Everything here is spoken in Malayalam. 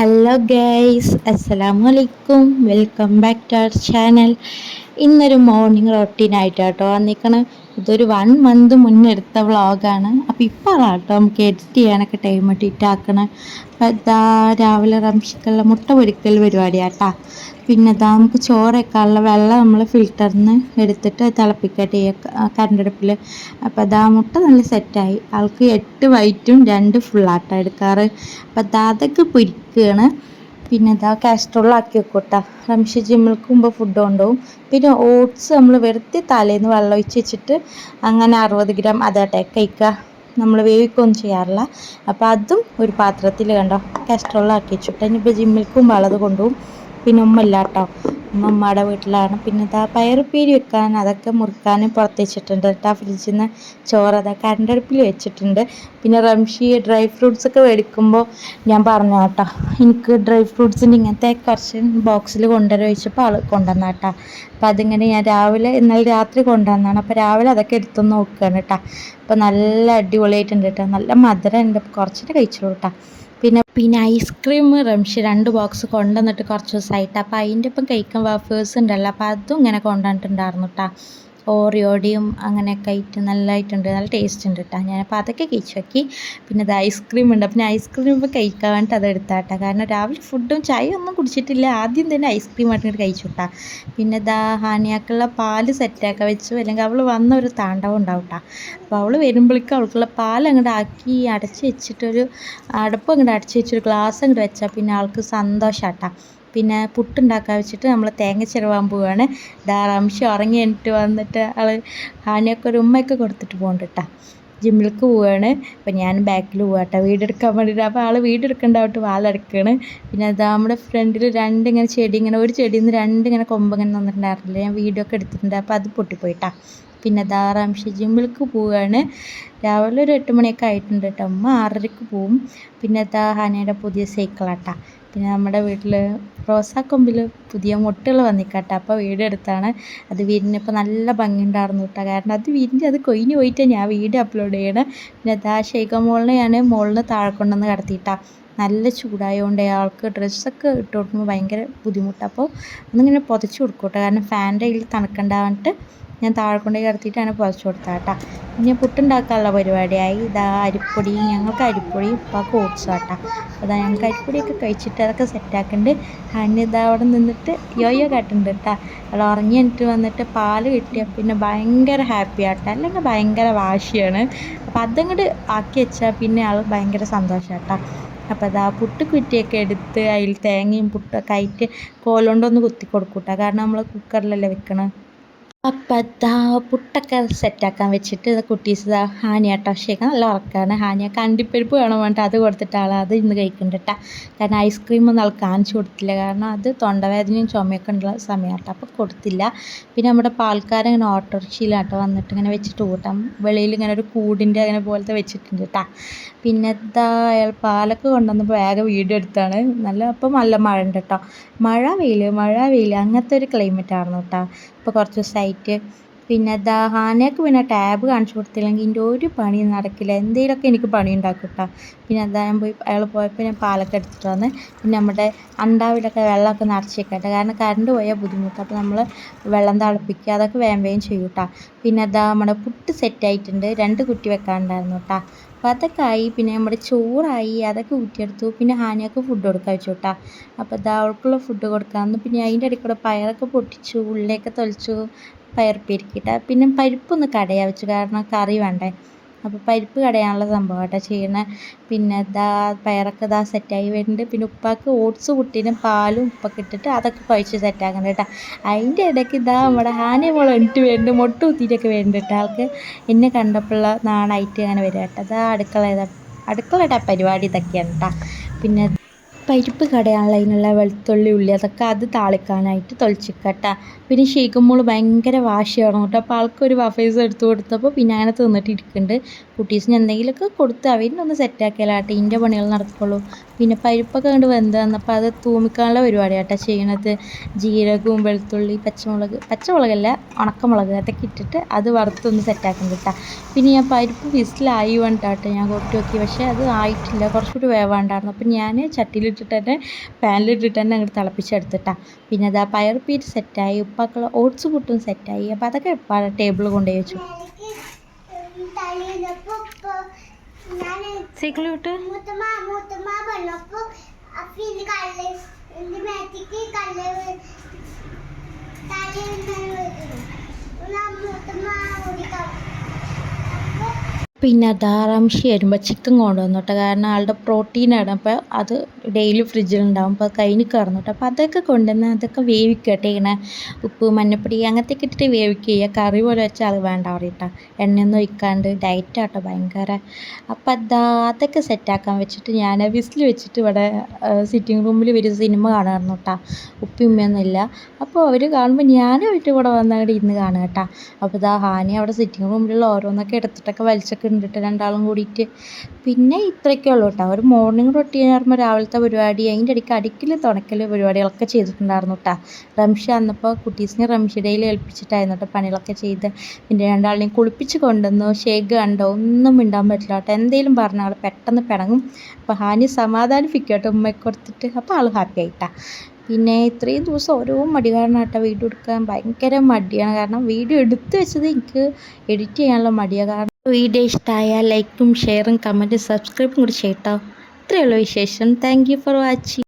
ഹലോ ഗൈസ് അസ്സലാമു അലൈക്കും welcome back to our channel ഇന്നൊരു മോർണിംഗ് റൊട്ടീനായിട്ട് കേട്ടോ വന്നിരിക്കണം. ഇതൊരു വൺ മന്ത് മുന്നെടുത്ത വ്ളോഗാണ് അപ്പോൾ ഇപ്പോൾ കേട്ടോ നമുക്ക് എഡിറ്റ് ചെയ്യാനൊക്കെ ടൈം ഇട്ടിട്ടാക്കണം അപ്പോൾ ഇതാ രാവിലെ റംഷിക്കുള്ള മുട്ട പൊരിക്കൽ പരിപാടിയാട്ടാ. പിന്നെ ഇതാ നമുക്ക് ചോറൊക്കെയുള്ള വെള്ളം നമ്മൾ ഫിൽറ്ററിൽ നിന്ന് എടുത്തിട്ട് തിളപ്പിക്കട്ടെ കരണ്ടടുപ്പിൽ അപ്പോൾ ഇതാ മുട്ട നല്ല സെറ്റായി ആൾക്ക് എട്ട് വൈറ്റും രണ്ട് ഫുള്ളാട്ടാണ് എടുക്കാറ്. അപ്പോൾ ഇതാ അതൊക്കെ പൊരിക്കുകയാണ് പിന്നെ ഇതാ കാസ്ട്രോളാക്കി വെക്കൂട്ടാ. റംഷ ജിമ്മിൾക്ക് മുമ്പ് ഫുഡ് കൊണ്ടുപോകും. പിന്നെ ഓട്സ് നമ്മൾ വെറുതെ തലേന്ന് വെള്ളം ഒഴിച്ച് വെച്ചിട്ട് അങ്ങനെ അറുപത് ഗ്രാം അതാട്ടെ കഴിക്കുക. നമ്മൾ വേവിക്കൊന്നും ചെയ്യാറില്ല. അപ്പോൾ അതും ഒരു പാത്രത്തിൽ കണ്ടോ? കാസ്ട്രോളാക്കി വെച്ചിട്ട്. ഇനിയിപ്പോൾ ജിമ്മിൽക്കും വളത് കൊണ്ടുപോകും. പിന്നെ ഉമ്മ ഇല്ല കേട്ടോ ഉമ്മ ഉമ്മയുടെ വീട്ടിലാണ്. പിന്നെ ഇതാ പയറുപ്പേരി വെക്കാൻ അതൊക്കെ മുറുക്കാനും പുറത്ത് വെച്ചിട്ടുണ്ട്. കേട്ടോ ഫ്രിഡ്ജിൽ നിന്ന് ചോറ് അതൊക്കെ കരണ്ടടുപ്പിൽ വെച്ചിട്ടുണ്ട്. പിന്നെ റംഷി ഡ്രൈ ഫ്രൂട്ട്സ് ഒക്കെ മേടിക്കുമ്പോൾ ഞാൻ പറഞ്ഞു കേട്ടോ എനിക്ക് ഡ്രൈ ഫ്രൂട്ട്സിന്റെ ഇങ്ങനത്തെ കുറച്ച് ബോക്സിൽ കൊണ്ടുവരാൻ വെച്ചപ്പോൾ ആൾ കൊണ്ടുവന്ന കേട്ടോ അപ്പം അതിങ്ങനെ ഞാൻ രാവിലെ ഇന്നലെ രാത്രി കൊണ്ടുവന്നതാണ്. അപ്പോൾ രാവിലെ അതൊക്കെ എടുത്തു നോക്കുകയാണ് കേട്ടോ അപ്പോൾ നല്ല അടിപൊളിയായിട്ടുണ്ട് കേട്ടോ നല്ല മധുരം ഉണ്ട് കുറച്ചിട്ട് കഴിച്ചോളൂ കേട്ടോ പിന്നെ ഐസ്ക്രീം റംഷി രണ്ട് ബോക്സ് കൊണ്ടുവന്നിട്ട് കുറച്ച് ദിവസമായിട്ട് അപ്പോൾ അതിന്റെ ഒപ്പം കഴിക്കാൻ വേഫേഴ്സ് ഉണ്ടല്ലോ. അപ്പോൾ അതും ഇങ്ങനെ കൊണ്ടുവന്നിട്ടുണ്ടായിരുന്നു കേട്ടോ ഓറിയോടിയും അങ്ങനെയൊക്കെ ആയിട്ട് നല്ലതായിട്ടുണ്ട് നല്ല ടേസ്റ്റ് ഉണ്ട് കേട്ടോ ഞാനപ്പോൾ അതൊക്കെ കഴിച്ചു നോക്കി. പിന്നെ ഇത് ഐസ്ക്രീം ഉണ്ട്. പിന്നെ ഐസ്ക്രീം ഇപ്പോൾ കഴിക്കാൻ വേണ്ടിയിട്ട് അത് എടുത്താട്ടോ കാരണം രാവിലെ ഫുഡും ചായ ഒന്നും കുടിച്ചിട്ടില്ല. ആദ്യം തന്നെ ഐസ്ക്രീം ആയിട്ട് കഴിച്ചു കേട്ടോ പിന്നെ ഇതാ ഹാനിയാക്കുള്ള പാൽ സെറ്റാക്കാൻ വെച്ചു. അല്ലെങ്കിൽ അവൾ വന്ന ഒരു താണ്ടവം ഉണ്ടാവും കേട്ടോ അപ്പോൾ അവൾ വരുമ്പോഴേക്കും അവൾക്കുള്ള പാൽ അങ്ങോട്ട് ആക്കി അടച്ച് വെച്ചിട്ടൊരു അടപ്പ് അങ്ങോട്ട് അടച്ച് വെച്ചൊരു ഗ്ലാസ് അങ്ങോട്ട് വെച്ചാൽ പിന്നെ ആൾക്ക് സന്തോഷാട്ടാ പിന്നെ പുട്ടുണ്ടാക്കാൻ വെച്ചിട്ട് നമ്മൾ തേങ്ങ ചിരവാൻ പോവുകയാണ് ധാരാംശം ഉറങ്ങി എണിട്ട് വന്നിട്ട് ആൾ ഹാനിയൊക്കെ ഒരു ഉമ്മയൊക്കെ കൊടുത്തിട്ട് പോകുന്നുണ്ട് കേട്ടോ ജിമ്മിലേക്ക് പോവുകയാണ് അപ്പം ഞാൻ ബാക്കിൽ പോവാം കേട്ടോ വീടെടുക്കാൻ വേണ്ടിയിട്ട് അപ്പോൾ ആൾ വീടെടുക്കേണ്ടതായിട്ട് വാലെടുക്കുകയാണ് പിന്നെ അതാ നമ്മുടെ ഫ്രണ്ടിൽ രണ്ട് ഇങ്ങനെ ചെടി ഇങ്ങനെ ഒരു ചെടിയിൽ നിന്ന് രണ്ട് ഇങ്ങനെ കൊമ്പ് ഇങ്ങനെ നിന്നിട്ടുണ്ടായിരുന്നില്ല ഞാൻ വീഡിയോ ഒക്കെ എടുത്തിട്ടുണ്ട്. അപ്പോൾ അത് പൊട്ടിപ്പോയിട്ടാ. പിന്നെ ധാരാംശ ജിമ്മിലേക്ക് പോവുകയാണ്. രാവിലെ ഒരു എട്ട് മണിയൊക്കെ ആയിട്ടുണ്ട് കേട്ടോ. അമ്മ ആറരയ്ക്ക് പോവും. പിന്നെ ദാ ഹാനയുടെ പുതിയ സൈക്കിളാട്ടാ. പിന്നെ നമ്മുടെ വീട്ടിൽ റോസാക്കൊമ്പിൽ പുതിയ മുട്ടകൾ വന്നിക്കട്ടെ. അപ്പോൾ വീഡിയോ എടുത്താണ്. അത് വീടിനിപ്പോൾ നല്ല ഭംഗിയുണ്ടായിരുന്നു കേട്ടോ. കാരണം അത് വിരിഞ്ഞ് അത് കൊയിഞ്ഞ് പോയിട്ട് ഞാൻ വീഡിയോ അപ്ലോഡ് ചെയ്യണം. പിന്നെ ദാ ഷെയ്ഖ മോളിനെ ഞാൻ മോളിന് താഴെ കൊണ്ടുവന്ന് കടത്തിയിട്ടാ. നല്ല ചൂടായതുകൊണ്ട് ആൾക്ക് ഡ്രസ്സൊക്കെ ഇട്ട് കൊടുക്കുമ്പോൾ ഭയങ്കര ബുദ്ധിമുട്ടാണ് അപ്പോൾ ഒന്നിങ്ങനെ പുതച്ച് കൊടുക്കും കേട്ടോ. കാരണം ഫാന്റെ കയ്യിൽ തണുക്കണ്ടാവാനിട്ട് ഞാൻ താഴെ കൊണ്ടുപോയി കിടത്തിയിട്ടാണ് പുതച്ച് കൊടുത്തത് കേട്ടോ. ഇനി പുട്ടുണ്ടാക്കാനുള്ള പരിപാടിയായി. ഇതാ അരിപ്പൊടി ഞങ്ങൾക്ക് അരിപ്പൊടി ഉപ്പാക്ക് ഓട്സ് കേട്ടോ അതാ ഞങ്ങൾക്ക് അരിപ്പൊടിയൊക്കെ കഴിച്ചിട്ട് അതൊക്കെ സെറ്റാക്കുന്നുണ്ട് ഹണി ഇതാ അവിടെ നിന്നിട്ട് യോയോ കാട്ടുന്നുണ്ട് കേട്ടോ. അവൾ ഉറങ്ങി എന്നിട്ട് വന്നിട്ട് പാൽ കിട്ടിയ പിന്നെ ഭയങ്കര ഹാപ്പി ആട്ടോ. അല്ലെങ്കിൽ ഭയങ്കര വാശിയാണ്. അപ്പോൾ അതങ്ങോട്ട് ആക്കി വെച്ചാൽ പിന്നെ ആൾ ഭയങ്കര സന്തോഷമാട്ടോ അപ്പോൾ അതാ പുട്ട് കുറ്റിയൊക്കെ എടുത്ത് അതിൽ തേങ്ങയും പുട്ടൊക്കെ ആയിട്ട് കോലുകൊണ്ടൊന്ന് കുത്തി കൊടുക്കൂട്ടോ. കാരണം നമ്മൾ കുക്കറിലല്ലേ വെക്കണം? അപ്പം അതാ പുട്ടൊക്കെ സെറ്റാക്കാൻ വെച്ചിട്ട് കുട്ടീസ് ഇതാ ഹാനിയാട്ടോ. ഷേക്ക് നല്ല ഉറക്കാണ്. ഹാനിയ കണ്ടിപ്പരിപ്പ് വേണം വേണ്ട? അത് കൊടുത്തിട്ടാണ് അത് ഇന്ന് കഴിക്കുന്നുണ്ട് കേട്ടോ കാരണം ഐസ്ക്രീം ഒന്നും ആൾ കാണിച്ചു കൊടുത്തില്ല. കാരണം അത് തൊണ്ടവേദനയും ചുമയൊക്കെ ഉള്ള സമയമാട്ടോ അപ്പോൾ കൊടുത്തില്ല. പിന്നെ നമ്മുടെ പാൽക്കാരൻ ഇങ്ങനെ ഓട്ടോറിക്ഷയിലാട്ടോ വന്നിട്ട് ഇങ്ങനെ വെച്ചിട്ട് കൂട്ടാം വെളിയിൽ ഇങ്ങനെ ഒരു കൂടിന്റെ അങ്ങനെ പോലത്തെ വെച്ചിട്ടുണ്ട് കേട്ടോ പിന്നെ എന്താ അയാൾ പാലൊക്കെ കൊണ്ടുവന്നപ്പോൾ വേഗം വീഡിയോ എടുത്താണ്. നല്ല അപ്പം നല്ല മഴ ഉണ്ട് കേട്ടോ മഴ വെയിൽ മഴ വെയിൽ അങ്ങനത്തെ ഒരു ക്ലൈമറ്റ് ആയിരുന്നു കേട്ടോ ഇപ്പോൾ കുറച്ച് ദിവസമായിട്ട് പിന്നെ ദാ ഹാനയ്ക്ക് പിന്നെ ടാബ് കാണിച്ചു കൊടുത്തില്ലെങ്കിൽ എന്റെ ഒരു പണി നടക്കില്ല. എന്തെങ്കിലുമൊക്കെ എനിക്ക് പണി ഉണ്ടാക്കും കേട്ടോ പിന്നെ അതാ ഞാൻ പോയി അയാൾ പോയപ്പോൾ ഞാൻ പാലൊക്കെ എടുത്തിട്ട് വന്ന് പിന്നെ നമ്മുടെ അണ്ടാവിലൊക്കെ വെള്ളമൊക്കെ നിറച്ച് വെക്കട്ടെ കാരണം കറണ്ട് പോയാൽ ബുദ്ധിമുട്ട്. അപ്പോൾ നമ്മൾ വെള്ളം തിളപ്പിക്കുക അതൊക്കെ വേം വേഗം ചെയ്യും കേട്ടോ പിന്നെ എന്താ നമ്മുടെ പുട്ട് സെറ്റ് ആയിട്ടുണ്ട് രണ്ട് കുട്ടി വെക്കാനുണ്ടായിരുന്നു കേട്ടോ. അപ്പോൾ അതൊക്കെ ആയി പിന്നെ നമ്മുടെ ചോറായി അതൊക്കെ ഊറ്റിയെടുത്തു. പിന്നെ ഹാനിയൊക്കെ ഫുഡ് കൊടുക്കാൻ വെച്ചു കേട്ടോ. അപ്പോൾ ഇതാ അവൾക്കുള്ള ഫുഡ് കൊടുക്കാമെന്ന് പിന്നെ അതിന്റെ ഇടയ്ക്ക് കൂടെ പയറൊക്കെ പൊട്ടിച്ചു ഉള്ളിയൊക്കെ തൊളിച്ചു പയർ പെരുക്കിയിട്ട് പിന്നെ പരിപ്പൊന്ന് കടയാ വെച്ചു. കാരണം കറി വേണ്ടേ. അപ്പോൾ പരിപ്പ് കടയാനുള്ള സംഭവമാട്ടോ ചെയ്യണേ. പിന്നെ ദാ പയറൊക്കെ ഇതാ സെറ്റായി വരുന്നുണ്ട്. പിന്നെ ഉപ്പാക്ക് ഓട്സ് കുട്ടീനും പാലും ഉപ്പൊക്കെ ഇട്ടിട്ട് അതൊക്കെ കുഴച്ച് സെറ്റാക്കണം കേട്ടോ. അതിന്റെ ഇടയ്ക്ക് ഇതാ നമ്മുടെ ഹാനി മോളെ എണിട്ട് വരുന്നുണ്ട് മൊട്ട് കുത്തിയിട്ടൊക്കെ വരുന്നുണ്ട് കേട്ടോ ആൾക്ക്. എന്നെ കണ്ടപ്പോഴുള്ള നാണായിട്ട് അങ്ങനെ വരിക കേട്ടോ. അതാ അടുക്കള അടുക്കളയുടെ പരിപാടി ഇതൊക്കെയാണ് കേട്ടോ. പിന്നെ പരിപ്പ് കടയാനുള്ള അതിനുള്ള വെളുത്തുള്ളി ഉള്ളി അതൊക്കെ അത് താളിക്കാനായിട്ട് തൊളിച്ചിക്കട്ട പിന്നെ ഷെയ്ക്കുമ്പോൾ ഭയങ്കര വാശിയാണ് കേട്ടോ. അപ്പോൾ ഒരു വഫേസ് എടുത്തു കൊടുത്തപ്പോൾ പിന്നെ അങ്ങനെ തിന്നിട്ട് ഇരിക്കുന്നുണ്ട്. കുട്ടീസിന് എന്തെങ്കിലുമൊക്കെ കൊടുത്ത് അവരിനൊന്ന് സെറ്റാക്കിയാലാട്ടെ ഇതിന്റെ പണികൾ നടക്കുള്ളൂ. പിന്നെ പരിപ്പൊക്കെ കണ്ട് വെന്ത് വന്നപ്പോൾ അത് തൂമിക്കാനുള്ള പരിപാടിയാട്ടോ ചെയ്യണത്. ജീരകവും വെളുത്തുള്ളി പച്ചമുളക് പച്ചമുളകല്ല ഉണക്കമുളക് അതൊക്കെ ഇട്ടിട്ട് അത് വറുത്തൊന്ന് സെറ്റാക്കാൻ കേട്ടോ പിന്നെ ഞാൻ പരിപ്പ് വിസിലായി വേണ്ടിട്ടാട്ടോ ഞാൻ കൊട്ടി നോക്കി. പക്ഷേ അത് ആയിട്ടില്ല. കുറച്ചുകൂടി വേവാണ്ടായിരുന്നു. അപ്പം ഞാൻ ചട്ടിയിലിട്ട് ഇട്ടിട്ട് തന്നെ പാനിലിട്ടിട്ട് തന്നെ അങ്ങോട്ട് തിളപ്പിച്ചെടുത്തിട്ടാ. പിന്നെ അതാ പയർ പീറ്റ് സെറ്റായി ഉപ്പാക്കുള്ള ഓട്സ് പുട്ടും സെറ്റായി അപ്പോൾ അതൊക്കെ ടേബിൾ കൊണ്ടുപോയി വെച്ചു? മൂത്തമ്മ മൂത്തമ്മ പിന്നെ അതാ റംഷി വരുമ്പോൾ ചിക്കൻ കൊണ്ടുവന്നു കേട്ടോ. കാരണം ആളുടെ പ്രോട്ടീനാണ് അപ്പോൾ അത് ഡെയിലി ഫ്രിഡ്ജിലുണ്ടാവും അപ്പോൾ കഴിഞ്ഞ് കയറുന്നു കേട്ടോ. അപ്പോൾ അതൊക്കെ കൊണ്ടുവന്ന് അതൊക്കെ വേവിക്കട്ടെ ഇങ്ങനെ. ഉപ്പ് മഞ്ഞപ്പൊടി അങ്ങനത്തെ ഇട്ടിട്ട് വേവിക്കുക. കറി പോലെ വെച്ചാൽ അത് വേണ്ട പറയട്ടോ എണ്ണയൊന്നും ഒഴിക്കാണ്ട് ഡയറ്റാട്ടോ ഭയങ്കര. അപ്പോൾ അതാ അതൊക്കെ സെറ്റാക്കാൻ വെച്ചിട്ട് ഞാൻ വിസിൽ വെച്ചിട്ട് ഇവിടെ സിറ്റിംഗ് റൂമിൽ ഒരു സിനിമ കാണുമായിരുന്നു കേട്ടോ. ഉപ്പി ഉമ്മയൊന്നുമില്ല അപ്പോൾ അവർ കാണുമ്പോൾ ഞാനും അവരുടെ കൂടെ വന്ന് അവിടെ ഇരുന്ന് കാണുക കേട്ടോ. അപ്പോൾ ഇതാ ഹാനി അവിടെ സിറ്റിംഗ് റൂമിലുള്ള ഓരോന്നൊക്കെ എടുത്തിട്ടൊക്കെ വലിച്ചൊക്കെ ഉണ്ടിട്ട് രണ്ടാളും കൂടിയിട്ട്. പിന്നെ ഇത്രയൊക്കെ ഉള്ളൂ കേട്ടോ. ഒരു മോർണിംഗ് റൊട്ടീൻ പറയുമ്പോൾ രാവിലത്തെ പരിപാടി അതിന്റെ ഇടയ്ക്ക് അടിക്കൽ തുണക്കൽ പരിപാടികളൊക്കെ ചെയ്തിട്ടുണ്ടായിരുന്നു കേട്ടോ. റംഷ അന്നപ്പോൾ കുട്ടീസിനെ റംഷിടയിൽ ഏൽപ്പിച്ചിട്ടായിരുന്നു കേട്ടോ പണികളൊക്കെ ചെയ്ത്. പിന്നെ രണ്ടാളിനെയും കുളിപ്പിച്ച് കൊണ്ടുവന്നു. ഷേക്ക് കണ്ടോ? ഒന്നും മിണ്ടാൻ പറ്റില്ല കേട്ടോ. എന്തെങ്കിലും പറഞ്ഞാൽ പെട്ടെന്ന് പിണങ്ങും. അപ്പോൾ ഹാനി സമാധാനിപ്പിക്കും കേട്ടോ ഉമ്മയ്ക്ക് കൊടുത്തിട്ട്. അപ്പോൾ ആൾ ഹാപ്പി ആയിട്ടാ പിന്നെ ഇത്രയും ദിവസം ഓരോ മടി കാരണം കേട്ടോ വീഡിയോ എടുക്കാൻ ഭയങ്കര മടിയാണ്. കാരണം വീഡിയോ എടുത്തു വെച്ചത് എനിക്ക് എഡിറ്റ് ചെയ്യാനുള്ള മടിയാണ് കാരണം വീഡിയോ ഇഷ്ടമായാൽ ലൈക്കും ഷെയറും കമന്റും സബ്സ്ക്രൈബും കൂടി ചെയ്യട്ടോ. ഇത്രയേ ഉള്ളൂ വിശേഷം. Thank for watching